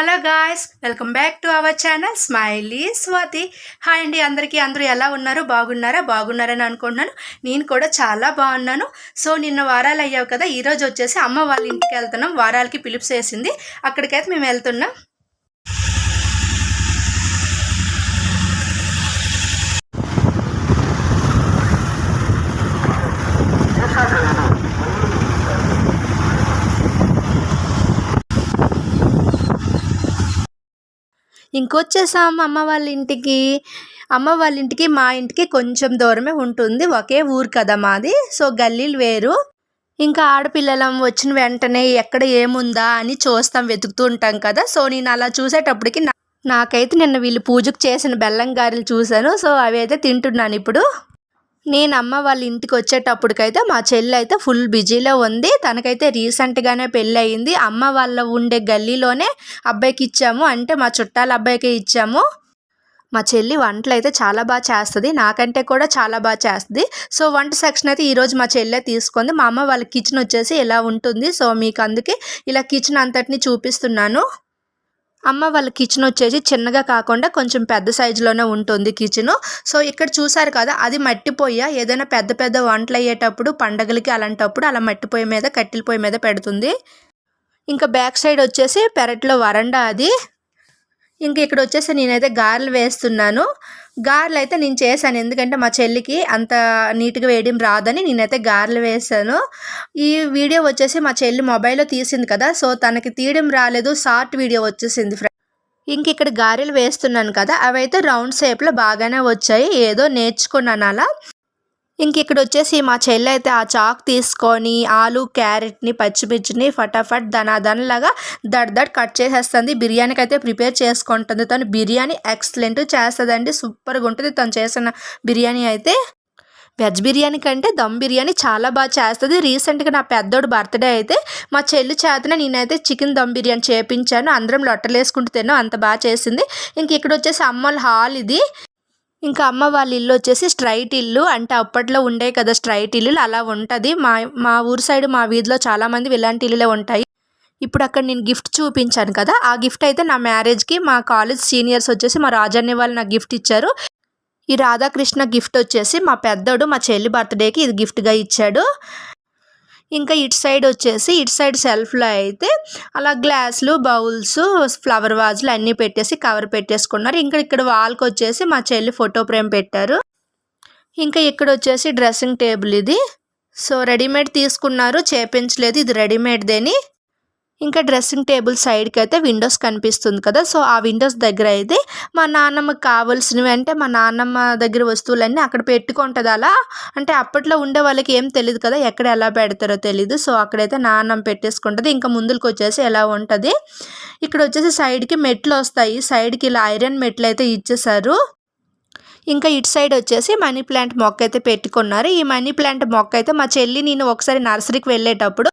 Hello guys welcome back to our channel smiley Swathi. Hi అండి అందరికీ అందరూ ఎలా ఉన్నారు? బాగున్నారా? బాగున్నారని అనుకుంటున్నాను. నేను కూడా చాలా బాగున్నాను. సో నిన్న వారాలు అయ్యావు కదా ఈరోజు వచ్చేసి అమ్మ వాళ్ళ ఇంటికి వెళ్తున్నాం. వారాలకి పిలుపు చేసింది. అక్కడికైతే మేము వెళ్తున్నాం. ఇంకొచ్చేసాం అమ్మ వాళ్ళ ఇంటికి అమ్మ వాళ్ళ ఇంటికి మా ఇంటికి కొంచెం దూరమే ఉంటుంది. ఒకే ఊరు కదా మాది. సో గల్లీలు వేరు. ఇంకా ఆడపిల్లలం వచ్చిన వెంటనే ఎక్కడ ఏముందా అని చూస్తాం వెతుకుతూ ఉంటాం కదా. సో నేను అలా చూసేటప్పటికి నాకైతే నిన్న వీళ్ళు పూజకు చేసిన బెల్లం గారెలు చూశాను. సో అవి అయితే తింటున్నాను ఇప్పుడు. నేను అమ్మ వాళ్ళ ఇంటికి వచ్చేటప్పటికైతే మా చెల్లి అయితే ఫుల్ బిజీలో ఉంది. తనకైతే రీసెంట్గానే పెళ్ళి అయింది అమ్మ వాళ్ళ ఉండే గల్లీలోనే అబ్బాయికి ఇచ్చాము. అంటే మా చుట్టాల అబ్బాయికే ఇచ్చాము. మా చెల్లి వంటలు అయితే చాలా బాగా చేస్తుంది. నాకంటే కూడా చాలా బాగా చేస్తుంది. సో వంట సెక్షన్ అయితే ఈరోజు మా చెల్లె తీసుకుంది. మా అమ్మ వాళ్ళ కిచెన్ వచ్చేసి ఇలా ఉంటుంది. సో మీకు అందుకే ఇలా కిచెన్ అంతటిని చూపిస్తున్నాను. అమ్మ వాళ్ళ కిచెన్ వచ్చేసి చిన్నగా కాకుండా కొంచెం పెద్ద సైజులోనే ఉంటుంది కిచెన్ సో ఇక్కడ చూసారు కదా అది మట్టి ఏదైనా పెద్ద పెద్ద వంటలు అయ్యేటప్పుడు పండగలకి అలాంటప్పుడు అలా మట్టి పొయ్యి మీద కట్టెల పొయ్యి మీద పెడుతుంది. ఇంకా బ్యాక్ సైడ్ వచ్చేసి పెరట్లో వరండా అది. ఇంక ఇక్కడ వచ్చేసి నేనైతే గారెలు వేస్తున్నాను. గారెలు అయితే నేను చేశాను. ఎందుకంటే మా చెల్లికి అంత నీట్గా వేయడం రాదని నేనైతే గారెలు వేసాను ఈ వీడియో వచ్చేసి మా చెల్లి మొబైల్లో తీసింది కదా సో తనకి తీయడం రాలేదు. షార్ట్ వీడియో వచ్చేసింది ఫ్రెండ్. ఇంక ఇక్కడ గారెలు వేస్తున్నాను కదా అవైతే రౌండ్ షేప్లో బాగానే వచ్చాయి. ఏదో నేర్చుకున్నాను అలా. ఇంక ఇక్కడ వచ్చేసి మా చెల్లి అయితే ఆ చాక్ తీసుకొని ఆలు క్యారెట్ని పచ్చిమిర్చిని ఫటాఫట్ దనాదనలాగా దడ్ దడ్ కట్ చేసేస్తుంది. బిర్యానీకి అయితే ప్రిపేర్ చేసుకుంటుంది. తను బిర్యానీ ఎక్సలెంట్ చేస్తుందండి. సూపర్గా ఉంటుంది తను చేసిన బిర్యానీ అయితే. వెజ్ బిర్యానీ కంటే దమ్ బిర్యానీ చాలా బాగా చేస్తుంది. రీసెంట్గా నా పెద్దోడు బర్త్డే అయితే మా చెల్లి చేతన నేనైతే చికెన్ దమ్ బిర్యానీ చేపించాను. అందరం లొట్టలేసుకుంటూ తిన్నాం. అంత బాగా చేసింది. ఇంక ఇక్కడ వచ్చేసి అమ్మల హాల్ ఇది. ఇంకా అమ్మ వాళ్ళ ఇల్లు వచ్చేసి స్ట్రైట్ ఇల్లు. అంటే అప్పట్లో ఉండే కదా స్ట్రైట్ ఇల్లు అలా ఉంటుంది. మా మా ఊరు సైడ్ మా వీధిలో చాలామంది ఇలాంటి ఇల్లులే ఉంటాయి. ఇప్పుడు అక్కడ నేను గిఫ్ట్ చూపించాను కదా ఆ గిఫ్ట్ అయితే నా మ్యారేజ్కి మా కాలేజ్ సీనియర్స్ వచ్చేసి మా రాజాన్ని వాళ్ళు నాకు గిఫ్ట్ ఇచ్చారు. ఈ రాధాకృష్ణ గిఫ్ట్ వచ్చేసి మా పెద్దోడు మా చెల్లి బర్త్డేకి ఇది గిఫ్ట్గా ఇచ్చాడు. ఇంకా ఇటు సైడ్ వచ్చేసి ఇటు సైడ్ సెల్ఫ్లో అయితే అలా గ్లాసులు బౌల్స్ ఫ్లవర్ వాజులు అన్నీ పెట్టేసి కవర్ పెట్టేసుకున్నారు. ఇంకా ఇక్కడ వాల్కి వచ్చేసి మా చెల్లి ఫోటో ఫ్రేమ్ పెట్టారు. ఇంకా ఇక్కడ వచ్చేసి డ్రెస్సింగ్ టేబుల్ ఇది. సో రెడీమేడ్ తీసుకున్నారు. చేపించలేదు. ఇది రెడీమేడ్దేని. ఇంకా డ్రెస్సింగ్ టేబుల్ సైడ్కి అయితే విండోస్ కనిపిస్తుంది కదా. సో ఆ విండోస్ దగ్గర అయితే మా నాన్నమ్మకి కావాల్సినవి అంటే మా నాన్నమ్మ దగ్గర వస్తువులన్నీ అక్కడ పెట్టుకుంటుంది అలా. అంటే అప్పట్లో ఉండే వాళ్ళకి ఏం తెలియదు కదా ఎక్కడ ఎలా పెడతారో తెలియదు సో అక్కడైతే నాన్నమ్మ పెట్టేసుకుంటుంది. ఇంకా ముందుకు వచ్చేసి ఎలా ఉంటుంది? ఇక్కడ వచ్చేసి సైడ్కి మెట్లు వస్తాయి. సైడ్కి ఇలా ఐరన్ మెట్లు అయితే ఇచ్చేసారు ఇంకా ఇటు సైడ్ వచ్చేసి మనీ ప్లాంట్ మొక్క అయితే పెట్టుకున్నారు. ఈ మనీ ప్లాంట్ మొక్క అయితే మా చెల్లి నేను ఒకసారి నర్సరీకి వెళ్ళేటప్పుడు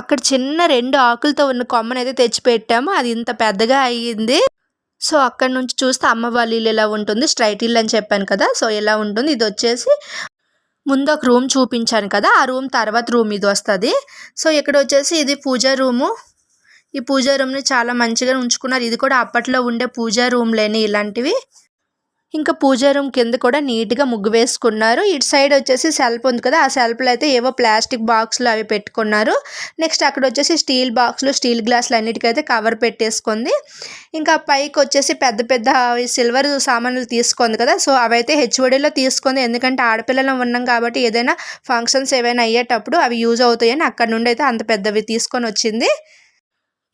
అక్కడ చిన్న రెండు ఆకులతో ఉన్న కొమ్మను అయితే తెచ్చి పెట్టాము అది ఇంత పెద్దగా అయ్యింది. సో అక్కడ నుంచి చూస్తే అమ్మ వాళ్ళ ఇల్లు ఎలా ఉంటుంది? స్ట్రైట్ ఇల్లు అని చెప్పాను కదా. సో ఎలా ఉంటుంది? ఇది వచ్చేసి ముందు ఒక రూమ్ చూపించాను కదా. ఆ రూమ్ తర్వాత రూమ్ ఇది వస్తుంది. సో ఇక్కడ వచ్చేసి ఇది పూజా రూము. ఈ పూజా రూమ్ని చాలా మంచిగా ఉంచుకున్నారు. ఇది కూడా అప్పట్లో ఉండే పూజా రూమ్లేని ఇలాంటివి. ఇంకా పూజా రూమ్ కింద కూడా నీట్గా ముగ్గు వేసుకున్నారు. ఇటు సైడ్ వచ్చేసి సెల్ఫ్ ఉంది కదా ఆ సెల్ఫ్లో అయితే ఏవో ప్లాస్టిక్ బాక్స్లు అవి పెట్టుకున్నారు. నెక్స్ట్ అక్కడ వచ్చేసి స్టీల్ బాక్స్లు స్టీల్ గ్లాసులు అన్నిటికైతే కవర్ పెట్టేసుకుంది. ఇంకా పైకి వచ్చేసి పెద్ద పెద్ద సిల్వర్ సామాన్లు తీసుకుంది కదా సో అవైతే హెచ్ఓడిలో తీసుకుంది. ఎందుకంటే ఆడపిల్లలు ఉన్నాం కాబట్టి ఏదైనా ఫంక్షన్స్ ఏవైనా అయ్యేటప్పుడు అవి యూజ్ అవుతాయని అక్కడ నుండి అయితే అంత పెద్దవి తీసుకొని వచ్చింది.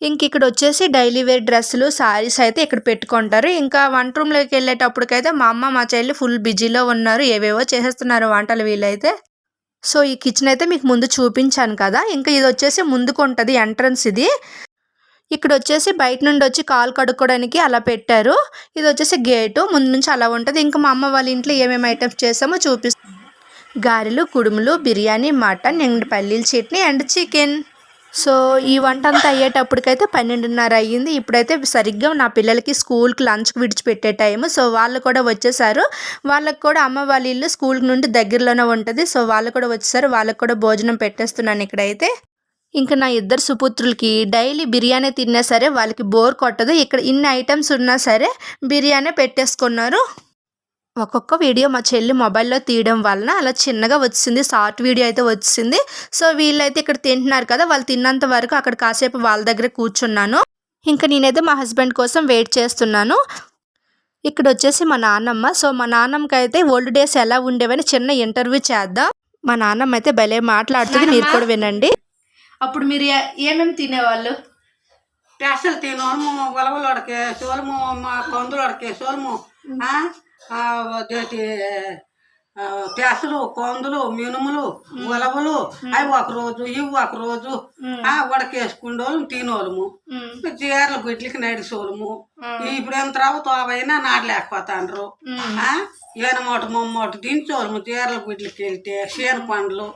ఇంక ఇక్కడ వచ్చేసి డైలీ వేర్ డ్రెస్సులు సారీస్ అయితే ఇక్కడ పెట్టుకుంటారు. ఇంకా వంట రూమ్లోకి వెళ్ళేటప్పటికైతే మా అమ్మ మా చెల్లి ఫుల్ బిజీలో ఉన్నారు. ఏవేవో చేసేస్తున్నారు వంటలు వీలైతే. సో ఈ కిచెన్ అయితే మీకు ముందు చూపించాను కదా. ఇంకా ఇది వచ్చేసి ముందుకు ఉంటుంది ఎంట్రన్స్ ఇది. ఇక్కడ వచ్చేసి బయట నుండి వచ్చి కాలు కడుక్కోవడానికి అలా పెట్టారు. ఇది వచ్చేసి గేటు ముందు నుంచి అలా ఉంటుంది. ఇంకా మా అమ్మ వాళ్ళ ఇంట్లో ఏమేమి ఐటమ్స్ చేసామో చూపిస్తాను గారెలు కుడుములు బిర్యానీ మటన్ ఎండు పల్లీల చట్నీ అండ్ చికెన్. సో ఈ వంట అంతా అయ్యేటప్పటికైతే పన్నెండున్నర అయ్యింది. ఇప్పుడైతే సరిగ్గా నా పిల్లలకి స్కూల్కి లంచ్కి విడిచిపెట్టే టైం సో వాళ్ళు కూడా వచ్చేసారు. వాళ్ళకి కూడా అమ్మ వాళ్ళ ఇల్లు స్కూల్ నుండి దగ్గరలోనే ఉంటుంది. సో వాళ్ళు కూడా వచ్చేసారు. వాళ్ళకి కూడా భోజనం పెట్టేస్తున్నాను ఇక్కడైతే. ఇంకా నా ఇద్దరు సుపుత్రులకి డైలీ బిర్యానీ తిన్నా సరే వాళ్ళకి బోర్ కొట్టదు. ఇక్కడ ఇన్ని ఐటమ్స్ ఉన్నా సరే బిర్యానీ పెట్టేసుకున్నారు. ఒక్కొక్క వీడియో మా చెల్లి మొబైల్లో తీయడం వలన అలా చిన్నగా వచ్చింది షార్ట్ వీడియో అయితే వచ్చింది. సో వీళ్ళైతే ఇక్కడ తింటున్నారు కదా వాళ్ళు తిన్నంత వరకు అక్కడ కాసేపు వాళ్ళ దగ్గర కూర్చున్నాను. ఇంకా నేనైతే మా హస్బెండ్ కోసం వెయిట్ చేస్తున్నాను. ఇక్కడ వచ్చేసి మా నాన్నమ్మ. సో మా నాన్నమ్మకి అయితే ఓల్డ్ డేస్ ఎలా ఉండేవని చిన్న ఇంటర్వ్యూ చేద్దాం. మా నాన్నమ్మ అయితే భలే మాట్లాడుతుంది మీరు కూడా వినండి. అప్పుడు మీరు ఏమేమి తినేవాళ్ళు? పెసలు తినోము ఉలవలొడకే సోలము మా కొందులొడకే సోలము పెసలు కొందులు మినుములు ఉలవలు అవి ఒక రోజు ఇవి ఒక రోజు ఆ ఉడకేసుకుండోళ్ళం తినోళ్ళము. చీరలు గుడ్లకి నడిసోళ్ళము ఇప్పుడు ఎంత రావు తోవైనా నాటలేకపోతాండ్రు. ఆ, ఈయన మూట మొమ్మోట దించోళ్ళము చీరల గుడ్లకి వెళ్తే చీర పండ్లు.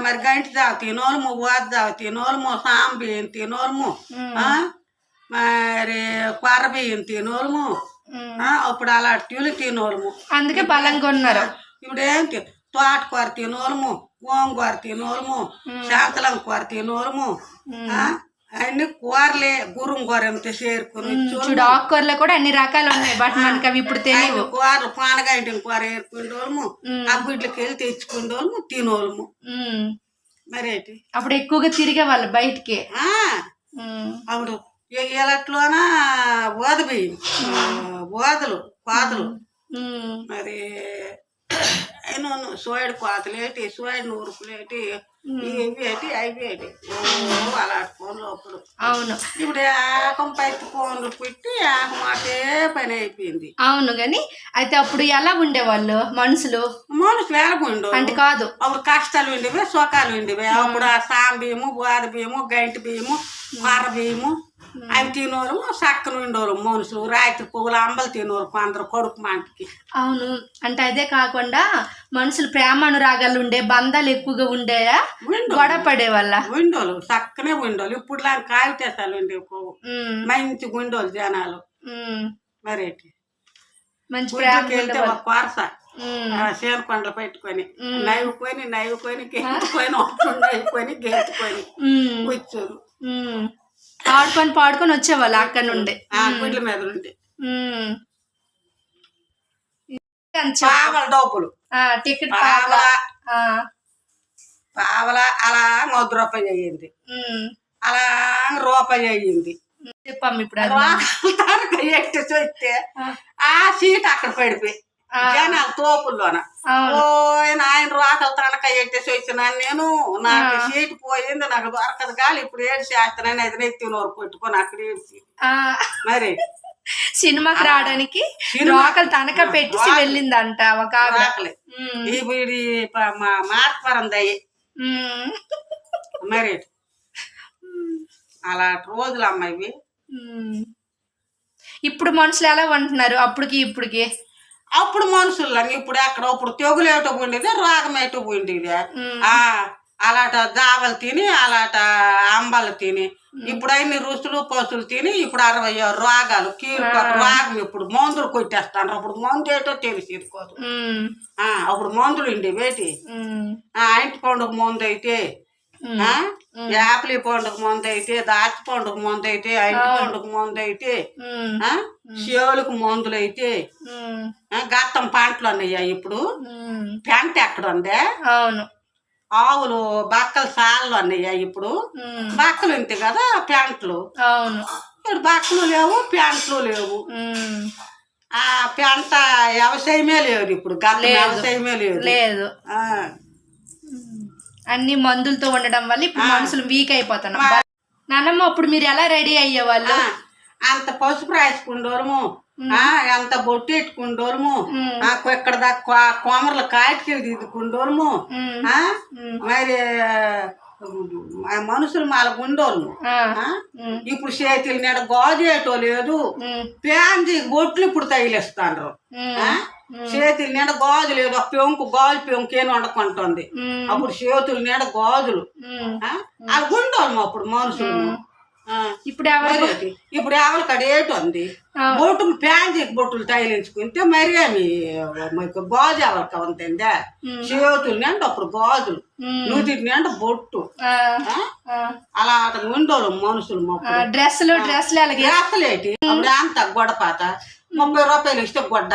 మరి గంటి దావ తినోళ్ళము ఓద దావ తినోళ్ళము సాం బియ్యం తినోళ్ళము మరి కొర్ర బియ్యం తినోళ్ళము. అప్పుడు అలాంటి టీలు తినోళ్ళము. అందుకే బలంగా ఉన్నారు ఇప్పుడు ఏంటి తోటకూర తినోళ్ళము గోంగూర తినోళ్ళము శాంతలం కూర తినోళ్ళము. అన్ని కూరలే గురం కూర ఎంత చేరుకుని చూడు. ఆకుకూరలో కూడా అన్ని రకాలు ఉన్నాయి బట్ మనకి అవి ఇప్పుడు తెలియవు కూరలు పానగంటిన కూర ఏరుకుంటోళ్ళము ఆ గుడ్లకి వెళ్ళి తెచ్చుకుంటోళ్ళము తినోళ్ళము. మరేంటి? అప్పుడు ఎక్కువగా తిరిగే వాళ్ళు బయటికి. అప్పుడు ఎలట్లోన ఓద ఓదలు కోతలు. మరి అయినా సోయడు కోతలేటి సోయడు నూరుకులేటి అలాంటి ఫోన్లు అప్పుడు అవును. ఇప్పుడు ఏకం పైకి ఫోన్లు పెట్టి ఏకం మాటే పని అయిపోయింది. అవును గాని అయితే అప్పుడు ఎలా ఉండేవాళ్ళు మనుషులు? మనుషులు ఎలాగుండు అంటే కాదు. అప్పుడు కష్టాలు ఉండేవి సుఖాలు ఉండేవి. అప్పుడు ఆ సాం బియ్యము బోద బియ్యము గంటి బియ్యము కొర్ర బియ్యము అవి తినోరు చక్కన ఉండేవారు మనుషులు. రాత్రి పువ్వులు అంబలు తినోరు కొందరు కొడుకు మంటకి. అవును. అంటే అదే కాకుండా మనుషులు ప్రేమ అనురాగాలు ఉండే బంధాలు ఎక్కువగా ఉండేయా? గొడవ పడేవాళ్ళ విండోలు చక్కనే విండోలు ఇప్పుడు లాంటి కాగితేసాలు పోవు. ఉమ్. మంచి గుండోలు జనాలు. మరేటి? మంచి వెళ్తే ఒక కొరస. పెట్టుకొని. నవ్వుకొని నవ్వుకొని గెంతుకొని నవ్వుకొని గెంతుకొని. కూర్చోరు. పాడుకొని పాడుకొని వచ్చేవాళ్ళు అక్కడ నుండి. ఆ గుడ్ల మీద నుండి. పావల డబ్బులు టికెట్ పావల. పావల అలా మొద్ద రూపాయి అయ్యింది. అలా రూపాయి అయ్యింది. చెప్పమ్మ ఇప్పుడు ఎట్టి చూస్తే ఆ. సీట్ అక్కడ పడిపోయి. జనాలు తోపుల్లోన. ఓయ్ నాయన రోకలు తనక ఎట్టి చూసిన నేను నాకు సీట్ పోయింది నాకు దొరకదు గాలి ఇప్పుడు ఏడు చేస్తానని అది నెత్తి నోరు కొట్టుకొని అక్కడ ఏడ్చి. మరి? సినిమాకి రావడానికి రోకలు తనక పెట్టేసి వెళ్ళిందంట ఒక ఆవిడ. ఈ వీడి మా. మరి అలాంటి రోజులు అమ్మ ఇవి. ఉమ్. ఇప్పుడు మనుషులు ఎలా ఉంటున్నారు అప్పటికి ఇప్పటికి. అప్పుడు మనుషుల్లో ఇప్పుడు ఎక్కడ అప్పుడు తెగులేటో ఉండేది రోగం ఏటో ఆ అలాట జాబలు తిని అలాట అంబలు తిని ఇప్పుడు అన్ని రుచులు పసులు తిని ఇప్పుడు అరవై ఆరు రోగాలు కీలు రోగం ఇప్పుడు మందులు కొట్టేస్తాను. అప్పుడు మందు ఏటో తెలిసి అప్పుడు మందులు ఉండే వేటి. ఇంటి పండుగ మందు అయితే ఆ, యాపిలి పండుగ మందు అయితే దాచి పండుగ మందు అయితే ఇంటి పండుగ మందు అయితే శివులకు మందులు అయితే గత్తం పంటలు అన్నయ్యా ఇప్పుడు. పెంట ఎక్కడ ఉందే? అవును. ఆవులు బక్కలు సాళ్ళు అన్నయ్యా ఇప్పుడు. బక్కలు ఉంటాయి కదా పెంటలు అవును. ఇప్పుడు బక్కలు లేవు పెంటలు లేవు. ఆ పెంట వ్యవసాయమే లేదు ఇప్పుడు వ్యవసాయమే లేదు. లేదు. అన్ని మందులతో ఉండడం వల్ల ఇప్పుడు మనుషులు వీక్ అయిపోతున్నాం నాన్నమ్మ అప్పుడు మీరు ఎలా రెడీ అయ్యేవాళ్ళు? అంత పసుపు రాసుకుండోరము ఆ, ఎంత బొట్టు ఎట్టుకుండోరము ఆ, ఇక్కడ దాకా కొమరలు కాటికెళ్ళి దిద్దుకుండోరము. మరి మనుషులు మాల ఉమ్. ఇప్పుడు చేతులు నీడ గోజేయటో లేదు. ప్యాంజీ బొట్లు ఇప్పుడు తగిలిస్తాండ్రు? చేతులు నీడ గాజు లేదు. ఒక పెంకు గాజు పెంకు ఏం వండుకుంటుంది. అప్పుడు చేతులు నీడ గాజులు? వాళ్ళు గుండోళ్ళు అప్పుడు మనుషులు. ఇప్పుడు ఎవరు. ఇప్పుడు ఆవిడ కడ ఏటు ఉంది. బొట్టు ప్యాంట్ బొట్టులు తగిలించుకుంటే మరి మీ మీకు గాజు ఎవరికి ఉంటుందా చేతులు అంటే అప్పుడు గాజులు. నూతిని అంటే బొట్టు. అలా అతను ఉండోళ్ళు మనుషులు డ్రెస్సులు డ్రెస్సులు గ్యాసలేటి అప్పుడు అంత గొడపాత ముప్పై రూపాయలు ఇస్తే గొడ్డ.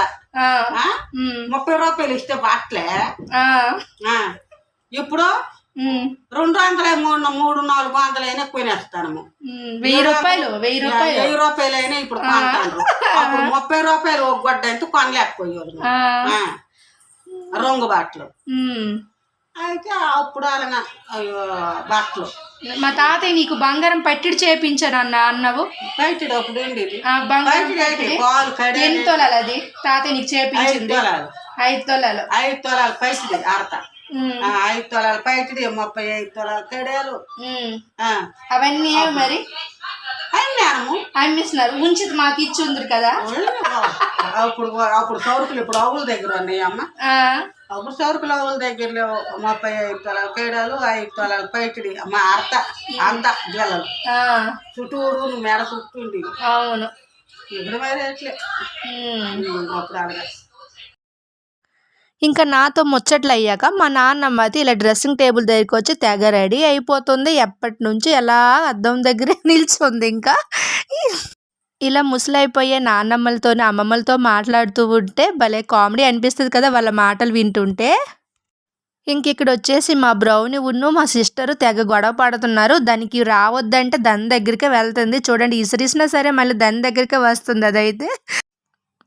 ముప్పై రూపాయలు ఇస్తే బట్టలే. ఇప్పుడు రెండు వందల మూడు మూడు నాలుగు వందలు అయినా కొనేస్తాను ఉమ్, వెయ్యి రూపాయలు వెయ్యి రూపాయలు. వెయ్యి రూపాయలు అయినా ఇప్పుడు కొంటాను అప్పుడు ముప్పై రూపాయలు ఒక గొడ్డ అయితే ఆ. రంగు బట్టలు ఉమ్. అయితే అప్పుడు అలాగా అయ్యో బట్టలు మా తాతయ్య నీకు బంగారం పట్టిడి అన్న అన్నవు? బయట అప్పుడు ఆ బంగారం తొలాలు అది? తాతయ్య నీకు చేపించింది? ఐదు తొలాలు. ఐదు తొలాలు. ఆడత ఉమ్, ఆ, ఐదు తొలాలు పైసది ముప్పై ఐదు తొలాలు. ఆ. అవన్నీ మరి? అన్నాము అమ్మిస్తున్నారు. ఉంచి మాకు ఇచ్చి ఉంది కదా? అప్పుడు అప్పుడు సరుకులు ఇప్పుడు ఆవుల దగ్గర ఉన్నాయి అమ్మ. అప్పుడు సరుకులు ఆవుల దగ్గర లేవు ముప్పై ఐదు తొలాలు కేడాలు ఐదు తొలాలు పైటిడి అమ్మ అర్త అంత జల్లలు. చుట్టూరు మెడ చుట్టుండి అవును. ఇప్పుడు మరి అట్లే. అప్పుడు అలాగా ఇంకా నాతో ముచ్చట్లు అయ్యాక మా నాన్నమ్మ అయితే ఇలా డ్రెస్సింగ్ టేబుల్ దగ్గరికి వచ్చి తెగ రెడీ అయిపోతుంది. ఎప్పటి నుంచి ఎలా అద్దం దగ్గరే నిల్చుంది ఇంకా. ఇలా ముసలైపోయే నాన్నమ్మలతో అమ్మమ్మలతో మాట్లాడుతూ ఉంటే భలే కామెడీ అనిపిస్తుంది కదా వాళ్ళ మాటలు వింటుంటే. ఇంక ఇక్కడ వచ్చేసి మా బ్రౌని ఉన్ను మా సిస్టర్ తెగ గొడవ పడుతున్నారు. దానికి రావద్దంటే దాని దగ్గరికే వెళ్తుంది. చూడండి ఇసిరిసినా సరే మళ్ళీ దాని దగ్గరికే వస్తుంది అదైతే.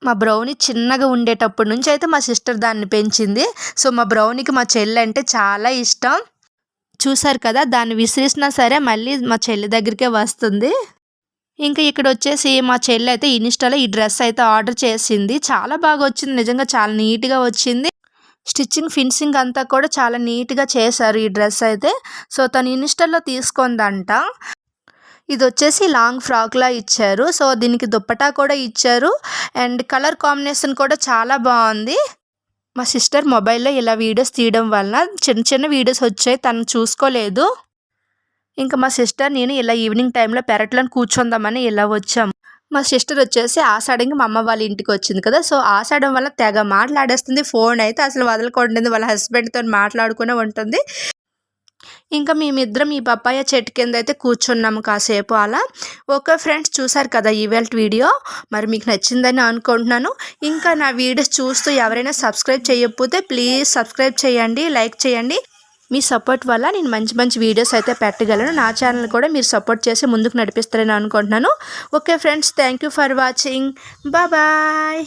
మా బ్రౌని చిన్నగా ఉండేటప్పటి నుంచి అయితే మా సిస్టర్ దాన్ని పెంచింది. సో మా బ్రౌనికి మా చెల్లి అంటే చాలా ఇష్టం. చూసారు కదా దాన్ని విసిరిసినా సరే మళ్ళీ మా చెల్లి దగ్గరికే వస్తుంది. ఇంకా ఇక్కడ వచ్చేసి మా చెల్లి అయితే ఇన్స్టాలో ఈ డ్రెస్ అయితే ఆర్డర్ చేసింది. చాలా బాగా వచ్చింది. నిజంగా చాలా నీట్గా వచ్చింది. స్టిచ్చింగ్ ఫినిషింగ్ అంతా కూడా చాలా నీట్గా చేశారు ఈ డ్రెస్ అయితే. సో తను ఇన్స్టాల్లో తీసుకుందంట. ఇది వచ్చేసి లాంగ్ ఫ్రాక్లా ఇచ్చారు. సో దీనికి దుప్పటా కూడా ఇచ్చారు. అండ్ కలర్ కాంబినేషన్ కూడా చాలా బాగుంది. మా సిస్టర్ మొబైల్లో ఇలా వీడియోస్ తీయడం వలన చిన్న చిన్న వీడియోస్ వచ్చాయి. తను చూసుకోలేదు. ఇంకా మా సిస్టర్ నేను ఇలా ఈవినింగ్ టైంలో పెరట్లను కూర్చుందామని ఇలా వచ్చాం. మా సిస్టర్ వచ్చేసి ఆషాఢంగా మా అమ్మ వాళ్ళ ఇంటికి వచ్చింది కదా. సో ఆషాఢం వల్ల తెగ మాట్లాడేస్తుంది. ఫోన్ అయితే అసలు వదలకుండా వాళ్ళ హస్బెండ్తో మాట్లాడుకునే ఉంటుంది. ఇంకా మేమిద్దరం ఈ పప్పాయ చెట్టు కింద అయితే కూర్చున్నాము కాసేపు అలా. ఓకే ఫ్రెండ్స్ చూసారు కదా ఈవెల్ట్ వీడియో? మరి మీకు నచ్చిందని అనుకుంటున్నాను. ఇంకా నా వీడియోస్ చూస్తూ ఎవరైనా సబ్స్క్రైబ్ చేయకపోతే ప్లీజ్ సబ్స్క్రైబ్ చేయండి లైక్ చేయండి. మీ సపోర్ట్ వల్ల నేను మంచి మంచి వీడియోస్ అయితే పెట్టగలను. నా ఛానల్ కూడా మీరు సపోర్ట్ చేసి ముందుకు నడిపిస్తారని అనుకుంటున్నాను. Okay friends thank you for watching. Bye.